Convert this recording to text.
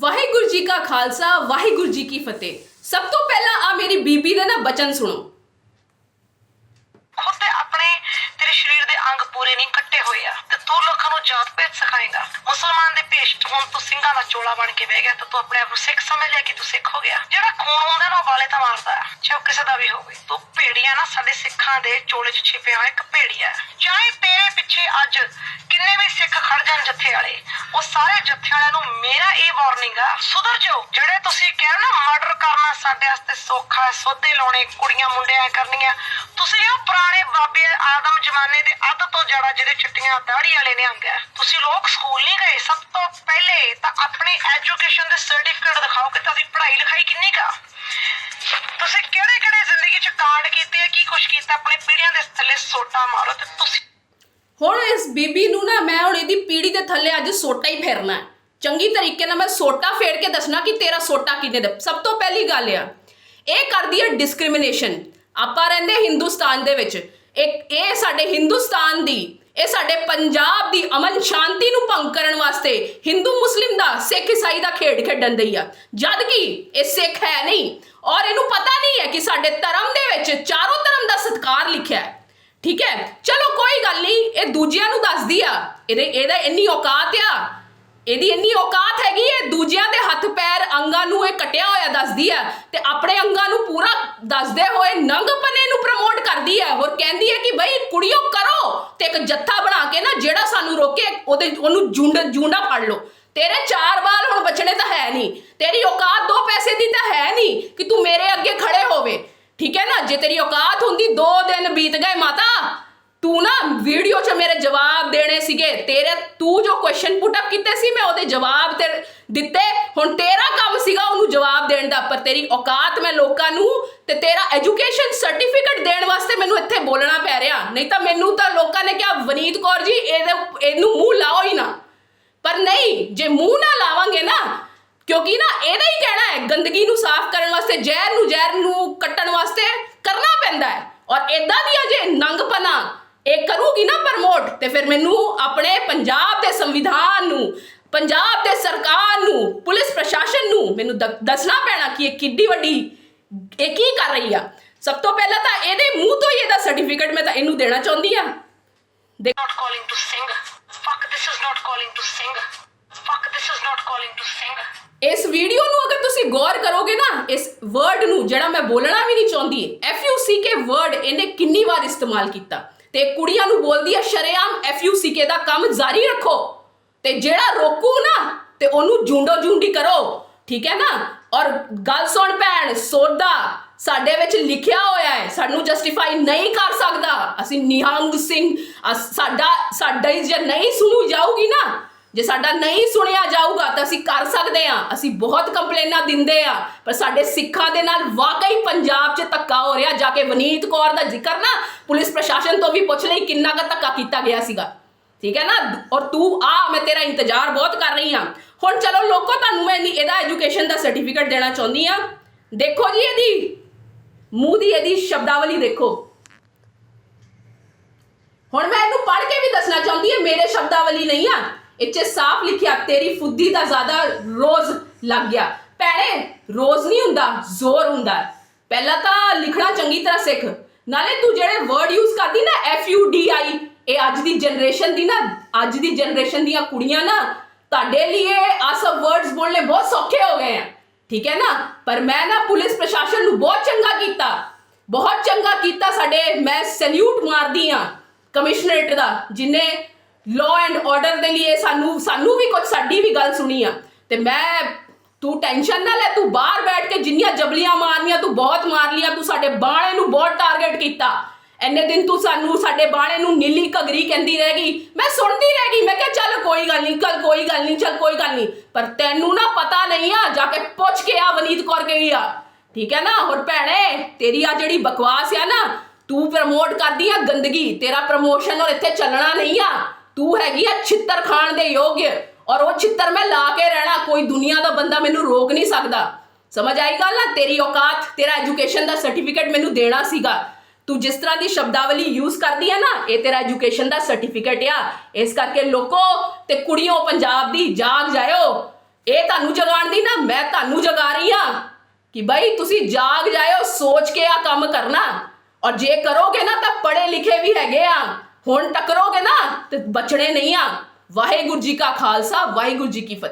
ਵਾਹਿਗੁਰੂ ਜੀ ਕਾ ਖਾਲਸਾ, ਵਾਹਿਗੁਰੂ ਜੀ ਕੀ ਫਤਿਹ। ਸਭ ਤੋਂ ਪਹਿਲਾਂ ਆ ਮੇਰੀ ਬੀਬੀ ਦੇ ਨਾ ਬਚਨ ਸੁਣੋ। ਖੁਦ ਦੇ ਆਪਣੇ ਤੇਰੇ ਸਰੀਰ ਦੇ ਅੰਗ ਪੂਰੇ ਨਹੀਂ, ਕੱਟੇ ਹੋਏ ਆ। ਤੇ ਤੂੰ ਲੋਕਾਂ ਨੂੰ ਜਾਤ ਭੇਦ ਸਿਖਾਏਗਾ। ਮੁਸਲਮਾਨ ਦੇ ਭੇਸ਼ 'ਚ ਹੁਣ ਤੂੰ ਸਿੰਘਾਂ ਦਾ ਚੋਲਾ ਬਣ ਕੇ ਬਹਿ ਗਿਆ ਤੇ ਤੂੰ ਆਪਣੇ ਆਪ ਨੂੰ ਸਿੱਖ ਸਮਝ ਲਿਆ ਕਿ ਤੂੰ ਸਿੱਖ ਹੋ ਗਿਆ। ਜਿਹੜਾ ਖੂਨ ਹੁੰਦਾ ਨਾ ਉਹ ਵਾਲੇ ਤਾਂ ਮਾਰਦਾ ਚਾਹੇ ਉਹ ਕਿਸੇ ਦਾ ਵੀ ਹੋਵੇ। ਤੂੰ ਭੇੜੀਆ ਨਾ ਸਾਡੇ ਸਿੱਖਾਂ ਦੇ ਚੋਲੇ 'ਚ ਛਿਪਿਆ ਹੋਇਆ, ਇੱਕ ਭੇੜੀਆ। ਚਾਹੇ ਤੇਰੇ ਪਿੱਛੇ ਅੱਜ ਕਿੰਨੇ ਵੀ ਸਿੱਖ ਖੜ ਜਾਣ ਜੱਥੇ ਵਾਲੇ, ਉਹ ਸਾਰੇ ਜੱਥੇ ਵਾਲਿਆਂ ਨੂੰ ਮੇਰਾ ਇਹ ਵਾਰਨਿੰਗ ਆ, ਸੁਧਰ ਜਾਓ। ਜਿਹੜੇ ਤੁਸੀਂ ਕਹਿ ਨਾ ਮਰਡਰ ਕਰਨਾ ਸਾਡੇ ਵਾਸਤੇ ਸੌਖਾ ਸੋਧੇ ਲਾਉਣੇ, ਕੁੜੀਆਂ ਮੁੰਡਿਆਂ ਕਰਨੀਆਂ, ਤੁਸੀਂ ਉਹ ਪੁਰਾਣੇ ਬਾਬੇ ਆਦਮ ਜ਼ਮਾਨੇ ਦੇ ਅੱਧ ਤੋਂ ਜੜਾ ਜਿਹੜੇ ਚਿੱਟੀਆਂ ਦਾੜੀ ਵਾਲੇ ਨੇ ਆਂਗਾ ਤੁਸੀਂ ਲੋਕ ਸਕੂਲ ਨਹੀਂ ਗਏ, ਸਭ ਤੋਂ ਪਹਿਲੇ ਤਾਂ ਆਪਣੀ ਐਜੂਕੇਸ਼ਨ ਦੇ ਸਰਟੀਫਿਕੇਟ ਦਿਖਾਓ ਕਿ ਤੁਹਾਡੀ ਪੜ੍ਹਾਈ ਲਿਖਾਈ ਕਿੰਨੀ ਕਾ ਤੁਸੀਂ ਕਿਹੜੇ ਕਿਹੜੇ ਜ਼ਿੰਦਗੀ 'ਚ ਕਾਂਡ ਕੀਤੇ ਆ, ਕੀ ਕੁਛ ਕੀਤਾ, ਆਪਣੇ ਪੀੜ੍ਹੀਆਂ ਦੇ ਥੱਲੇ ਸੋਟਾ ਮਾਰੋ ਤੇ ਤੁਸੀਂ ਹੁਣ ਇਸ ਬੀਬੀ ਨੂੰ ਨਾ ਮੈਂ ਹੁਣ ਇਹਦੀ ਪੀੜੀ ਦੇ ਥੱਲੇ ਅੱਜ ਸੋਟਾ ਹੀ ਫੇਰਨਾ ਚੰਗੀ ਤਰੀਕੇ ਨਾਲ ਮੈਂ ਸੋਟਾ ਫੇਰ ਕੇ ਦੱਸਣਾ ਕਿ ਤੇਰਾ ਸੋਟਾ ਕਿੰਨੇ ਦਾ ਸਭ ਤੋਂ ਪਹਿਲੀ ਗੱਲ ਆ। ਇਹ ਕਰਦੀ ਹੈ ਡਿਸਕ੍ਰਿਮੀਨੇਸ਼ਨ ਆਪਾਂ ਰਹਿੰਦੇ ਹਿੰਦੁਸਤਾਨ ਦੇ ਵਿੱਚ। ਇੱਕ ਇਹ ਸਾਡੇ ਹਿੰਦੁਸਤਾਨ ਦੀ ਇਹ ਸਾਡੇ ਪੰਜਾਬ ਦੀ ਅਮਨ ਸ਼ਾਂਤੀ ਨੂੰ ਭੰਗ ਕਰਨ ਵਾਸਤੇ ਹਿੰਦੂ ਮੁਸਲਿਮ ਦਾ ਸਿੱਖ ਇਸਾਈ ਦਾ ਖੇਡ ਖੇਡਣ ਦਈ ਆ। ਜਦ ਕਿ ਇਹ ਸਿੱਖ ਹੈ ਨਹੀਂ। ਔਰ ਇਹਨੂੰ ਪਤਾ ਨਹੀਂ ਹੈ ਕਿ ਸਾਡੇ ਧਰਮ ਦੇ ਵਿੱਚ ਚਾਰੋਂ ਧਰਮ ਦਾ ਸਤਿਕਾਰ ਲਿਖਿਆ ਹੈ। ਠੀਕ ਹੈ? ਚਲੋ ਕੋਈ ਗੱਲ ਨਹੀਂ, ਇਹ ਦੂਜਿਆਂ ਨੂੰ ਦੱਸਦੀ ਆ। ਇਹਦੇ ਇਹਦਾ ਇੰਨੀ ਔਕਾਤ ਆ। ਇਹਦੀ ਇੰਨੀ ਔਕਾਤ ਹੈਗੀ ਹੈ ਦੂਜਿਆਂ ਦੇ ਹੱਥ ਪੈਰ ਅੰਗਾਂ ਨੂੰ ਇਹ ਕਟਿਆ ਹੋਇਆ ਦੱਸਦੀ ਆ ਤੇ ਆਪਣੇ ਅੰਗਾਂ ਨੂੰ ਪੂਰਾ ਦੱਸਦੇ ਹੋਏ ਨੰਗਪਨੇ ਨੂੰ ਪ੍ਰਮੋਟ ਕਰਦੀ ਹੈ ਹੋਰ ਕਹਿੰਦੀ ਹੈ ਕਿ ਬਈ, ਕੁੜੀਓ ਕਰੋ ਤੇ ਇੱਕ ਜੱਥਾ ਬਣਾ ਕੇ ਨਾ, ਜਿਹੜਾ ਸਾਨੂੰ ਰੋਕੇ, ਉਹਦੇ ਉਹਨੂੰ ਜੁੰਡ ਜੁੰਡਾ ਫੜ ਲਓ। ਤੇਰੇ ਚਾਰ ਵਾਲ ਹੁਣ ਬਚਣੇ ਤਾਂ ਹੈ ਨਹੀਂ। ਤੇਰੀ ਔਕਾਤ ਦੋ ਪੈਸੇ ਦੀ ਤਾਂ ਹੈ ਨਹੀਂ ਕਿ ਤੂੰ ਮੇਰੇ ਅੱਗੇ ਖੜੇ ਹੋਵੇ ਠੀਕ ਹੈ ਨਾ ਜੇ ਤੇਰੀ ਔਕਾਤ ਹੁੰਦੀ, ਦੋ ਦਿਨ ਬੀਤ ਗਏ ਮਾਤਾ। ਤੂੰ ਨਾ ਵੀਡੀਓ 'ਚ ਮੇਰੇ ਜਵਾਬ ਦੇਣੇ ਸੀਗੇ। ਤੇਰੇ, ਤੂੰ ਜੋ ਕੁਐਸਚਨ ਪੁੱਟ ਅਪ ਕੀਤੇ ਸੀ, ਮੈਂ ਉਹਦੇ ਜਵਾਬ ਤੇ ਦਿੱਤੇ। ਹੁਣ ਤੇਰਾ ਕੰਮ ਸੀਗਾ ਉਹਨੂੰ ਜਵਾਬ ਦੇਣ ਦਾ। ਪਰ ਤੇਰੀ ਔਕਾਤ ਮੈਂ ਲੋਕਾਂ ਨੂੰ ਤੇ ਤੇਰਾ ਐਜੂਕੇਸ਼ਨ ਸਰਟੀਫਿਕੇਟ ਦੇਣ ਵਾਸਤੇ ਮੈਨੂੰ ਇੱਥੇ ਬੋਲਣਾ ਪੈ ਰਿਹਾ। ਨਹੀਂ ਤਾਂ ਮੈਨੂੰ ਤਾਂ ਲੋਕਾਂ ਨੇ ਕਿਹਾ, ਵਨੀਤ ਕੌਰ ਜੀ, ਇਹਦੇ, ਇਹਨੂੰ ਮੂੰਹ ਲਾਓ ਹੀ ਨਾ। ਪਰ ਨਹੀਂ, ਜੇ ਮੂੰਹ ਨਾ ਲਾਵਾਂਗੇ ਨਾ, ਕਿਉਂਕਿ ਨਾ ਇਹਦਾ ਹੀ ਕਹਿਣਾ ਹੈ, ਗੰਦਗੀ ਨੂੰ ਸਾਫ਼ ਕਰਨ ਵਾਸਤੇ ਜ਼ਹਿਰ ਨੂੰ ਜ਼ਹਿਰ ਨੂੰ ਕੱਟਣ ਵਾਸਤੇ ਕਰਨਾ ਪੈਂਦਾ ਹੈ ਔਰ ਇਦਾਂ ਦੀਆਂ ਜੇ ਨੰਗਪਨਾ ਇਹ ਕਰੂਗੀ ਨਾ ਪ੍ਰਮੋਟ ਤੇ ਫਿਰ ਮੈਨੂੰ ਆਪਣੇ ਪੰਜਾਬ ਦੇ ਸੰਵਿਧਾਨ ਨੂੰ ਪੰਜਾਬ ਦੇ ਸਰਕਾਰ ਨੂੰ ਪੁਲਿਸ ਪ੍ਰਸ਼ਾਸਨ ਨੂੰ ਮੈਨੂੰ ਦੱਸਣਾ ਪੈਣਾ ਕਿ ਇਹ ਕਿੱਡੀ ਵੱਡੀ ਇਹ ਕੀ ਕਰ ਰਹੀ ਆ ਸਭ ਤੋਂ ਪਹਿਲਾਂ ਤਾਂ ਇਹਦੇ ਮੂੰਹ ਤੋਂ ਹੀ ਇਹਦਾ ਸਰਟੀਫਿਕੇਟ ਮੈਂ ਤਾਂ ਇਹਨੂੰ ਦੇਣਾ ਚਾਹੁੰਦੀ ਆ not calling to sing. Fuck, this is not calling to sing. Fuck, this is not calling to sing. ਇਸ ਵੀਡੀਓ ਨੂੰ ਅਗਰ ਤੁਸੀਂ ਇਸ ਵਰਡ ਨੂੰ ਜਿਹੜਾ ਮੈਂ ਬੋਲਣਾ ਵੀ ਨਹੀਂ ਚਾਹੁੰਦੀ F U C K word ਇਹਨੇ ਕਿੰਨੀ ਵਾਰ ਇਸਤੇਮਾਲ ਕੀਤਾ। ਤੇ ਕੁੜੀਆਂ ਨੂੰ ਬੋਲਦੀ ਹੈ ਸ਼ਰੇਆਮ ਐਫ ਯੂ ਸੀ ਕੇ ਦਾ ਕੰਮ ਜਾਰੀ ਰੱਖੋ। ਤੇ ਜਿਹੜਾ ਰੋਕੂ ਨਾ, ਤੇ ਉਹਨੂੰ ਜੁੰਡੋ ਜੁੰਡੀ ਕਰੋ। ਠੀਕ ਹੈ ਨਾ? ਔਰ ਗੱਲ ਸੁਣ ਭੈਣ ਸੋਦਾ ਸਾਡੇ ਵਿੱਚ ਲਿਖਿਆ ਹੋਇਆ ਹੈ, ਸਾਨੂੰ ਜਸਟੀਫਾਈ ਨਹੀਂ ਕਰ ਸਕਦਾ। ਅਸੀਂ ਨਿਹੰਗ ਸਿੰਘ ਸਾਡਾ ਸਾਡਾ ਜੇ ਨਹੀਂ ਸੁਣੂ ਜਾਊਗੀ ਨਾ ਜੇ ਸਾਡਾ ਨਹੀਂ ਸੁਣਿਆ ਜਾਊਗਾ ਤਾਂ ਅਸੀਂ ਕਰ ਸਕਦੇ ਆ ਅਸੀਂ ਬਹੁਤ ਕੰਪਲੇਨਾਂ ਦਿੰਦੇ ਆ ਪਰ ਸਾਡੇ ਸਿੱਖਾਂ ਦੇ ਨਾਲ ਵਾਕਈ ਪੰਜਾਬ 'ਚ ਧੱਕਾ ਹੋ ਰਿਹਾ। ਜਾ ਕੇ ਵਨੀਤ ਕੌਰ ਦਾ ਜ਼ਿਕਰ ਨਾ ਪੁਲਿਸ ਪ੍ਰਸ਼ਾਸਨ ਤੋਂ ਵੀ ਪੁੱਛ ਲਈ ਕਿੰਨਾ ਕੁ ਧੱਕਾ ਕੀਤਾ ਗਿਆ ਸੀਗਾ। ਠੀਕ ਹੈ ਨਾ? ਔਰ ਤੂੰ ਆ, ਮੈਂ ਤੇਰਾ ਇੰਤਜ਼ਾਰ ਬਹੁਤ ਕਰ ਰਹੀ ਆ ਹੁਣ ਚਲੋ ਲੋਕੋ, ਤੁਹਾਨੂੰ ਮੈਂ ਇਹਦਾ ਐਜੂਕੇਸ਼ਨ ਦਾ ਸਰਟੀਫਿਕੇਟ ਦੇਣਾ ਚਾਹੁੰਦੀ ਆ ਦੇਖੋ ਜੀ ਇਹਦੀ। ਮੂੰਹ ਦੀ ਇਹਦੀ ਸ਼ਬਦਾਵਲੀ ਦੇਖੋ। ਹੁਣ ਮੈਂ ਇਹਨੂੰ ਪੜ੍ਹ ਕੇ ਵੀ ਦੱਸਣਾ ਚਾਹੁੰਦੀ ਹਾਂ, ਮੇਰੇ ਸ਼ਬਦਾਵਲੀ ਨਹੀਂ ਆ। ਇੱਥੇ ਸਾਫ਼ ਲਿਖਿਆ, ਤੇਰੀ ਫੁੱਦੀ ਦਾ ਜ਼ਿਆਦਾ ਰੋਜ਼ ਲੱਗ ਗਿਆ। ਭੈਣੇ, ਰੋਜ਼ ਨਹੀਂ ਹੁੰਦਾ, ਜ਼ੋਰ ਹੁੰਦਾ। ਪਹਿਲਾਂ ਤਾਂ ਲਿਖਣਾ ਚੰਗੀ ਤਰ੍ਹਾਂ ਸਿੱਖ। ਨਾਲੇ ਤੂੰ ਜਿਹੜੇ ਵਰਡ ਯੂਜ਼ ਕਰਦੀ ਨਾ ਐਫ ਯੂ ਡੀ ਆਈ ਇਹ ਅੱਜ ਦੀ ਜਨਰੇਸ਼ਨ ਦੀ ਨਾ, ਅੱਜ ਦੀ ਜਨਰੇਸ਼ਨ ਦੀਆਂ ਕੁੜੀਆਂ ਨਾ, ਤੁਹਾਡੇ ਲਈ ਆ ਸਭ ਵਰਡਸ ਬੋਲਨੇ ਬਹੁਤ ਸੌਖੇ ਹੋ ਗਏ ਆ। ਠੀਕ ਹੈ ਨਾ? ਪਰ ਮੈਂ ਨਾ ਪੁਲਿਸ ਪ੍ਰਸ਼ਾਸਨ ਨੂੰ ਬਹੁਤ ਚੰਗਾ ਕੀਤਾ। ਬਹੁਤ ਚੰਗਾ ਕੀਤਾ ਸਾਡੇ, ਮੈਂ ਸੈਲੂਟ ਮਾਰਦੀ ਆ ਕਮਿਸ਼ਨਰੇਟ ਦਾ, ਜਿਨੇ ਲਾਅ ਐਂਡ ਆਰਡਰ ਦੇ ਲਈ ਸਾਨੂੰ ਸਾਨੂੰ ਵੀ ਕੁਝ ਸਾਡੀ ਵੀ ਗੱਲ ਸੁਣੀ ਆ। ਤੇ ਮੈਂ, ਤੂੰ ਟੈਨਸ਼ਨ ਨਾ ਲੈ, ਤੂੰ ਬਾਹਰ ਬੈਠ ਕੇ ਜਿੰਨੀਆਂ ਜਬਲੀਆਂ ਮਾਰਨੀਆਂ, ਤੂੰ ਬਹੁਤ ਮਾਰ ਲੀਆਂ ਤੂੰ ਸਾਡੇ ਬਾਣੇ ਨੂੰ ਬਹੁਤ ਟਾਰਗੇਟ ਕੀਤਾ। ਐਨੇ ਦਿਨ ਤੂੰ ਸਾਨੂੰ, ਸਾਡੇ ਬਾਣੇ ਨੂੰ ਨੀਲੀ ਘਗਰੀ ਕਹਿੰਦੀ ਰਹਿ ਗਈ। ਮੈਂ ਸੁਣਦੀ ਰਹਿ ਗਈ, ਮੈਂ ਕਿਹਾ ਚੱਲ ਕੋਈ ਗੱਲ ਨਹੀਂ ਕੱਲ ਕੋਈ ਗੱਲ ਨਹੀਂ, ਚੱਲ ਕੋਈ ਗੱਲ ਨਹੀਂ। ਪਰ ਤੈਨੂੰ ਨਾ ਪਤਾ ਨਹੀਂ ਆ, ਜਾ ਕੇ ਪੁੱਛ ਕੇ ਆ ਵਨੀਤ ਕੌਰ ਗਈ ਆ। ਠੀਕ ਹੈ ਨਾ? ਹੋਰ ਭੈਣੇ, ਤੇਰੀ ਆ ਜਿਹੜੀ ਬਕਵਾਸ ਆ ਨਾ, ਤੂੰ ਪ੍ਰਮੋਟ ਕਰਦੀ ਆ ਗੰਦਗੀ। ਤੇਰਾ ਪ੍ਰਮੋਸ਼ਨ ਔਰ ਇੱਥੇ ਚੱਲਣਾ ਨਹੀਂ ਆ। ਤੂੰ ਹੈਗੀ ਆ ਛਿੱਤਰ ਖਾਣ ਦੇ ਯੋਗ ਔਰ ਉਹ ਛਿੱਤਰ ਮੈਂ ਲਾ ਕੇ ਰਹਿਣਾ, ਕੋਈ ਦੁਨੀਆ ਦਾ ਬੰਦਾ ਮੈਨੂੰ ਰੋਕ ਨਹੀਂ ਸਕਦਾ। ਸਮਝ ਆਈ ਗੱਲ ਨਾ ਤੇਰੀ ਔਕਾਤ, ਤੇਰਾ ਐਜੂਕੇਸ਼ਨ ਦਾ ਸਰਟੀਫਿਕੇਟ ਮੈਨੂੰ ਦੇਣਾ ਸੀਗਾ। ਤੂੰ ਜਿਸ ਤਰ੍ਹਾਂ ਦੀ ਸ਼ਬਦਾਵਲੀ ਯੂਜ਼ ਕਰਦੀ ਆ ਨਾ, ਇਹ ਤੇਰਾ ਐਜੂਕੇਸ਼ਨ ਦਾ ਸਰਟੀਫਿਕੇਟ ਆ। ਇਸ ਕਰਕੇ ਲੋਕੋ ਤੇ ਕੁੜੀਓ ਪੰਜਾਬ ਦੀ ਜਾਗ ਜਾਇਓ। ਇਹ ਤੁਹਾਨੂੰ ਜਗਾਉਣ ਦੀ ਨਾ, ਮੈਂ ਤੁਹਾਨੂੰ ਜਗਾ ਰਹੀ ਆ ਕਿ ਬਈ ਤੁਸੀਂ ਜਾਗ ਜਾਇਓ, ਸੋਚ ਕੇ ਆ ਕੰਮ ਕਰਨਾ। ਔਰ ਜੇ ਕਰੋਗੇ ਨਾ ਤਾਂ ਪੜ੍ਹੇ ਲਿਖੇ ਵੀ ਹੈਗੇ ਆ। ਹੁਣ ਟਕਰੋਗੇ ਨਾ ਤੇ ਬਚਣੇ ਨਹੀਂ ਆ। ਵਾਹਿਗੁਰੂ ਜੀ ਕਾ ਖਾਲਸਾ, ਵਾਹਿਗੁਰੂ ਜੀ ਕੀ ਫਤਿਹ।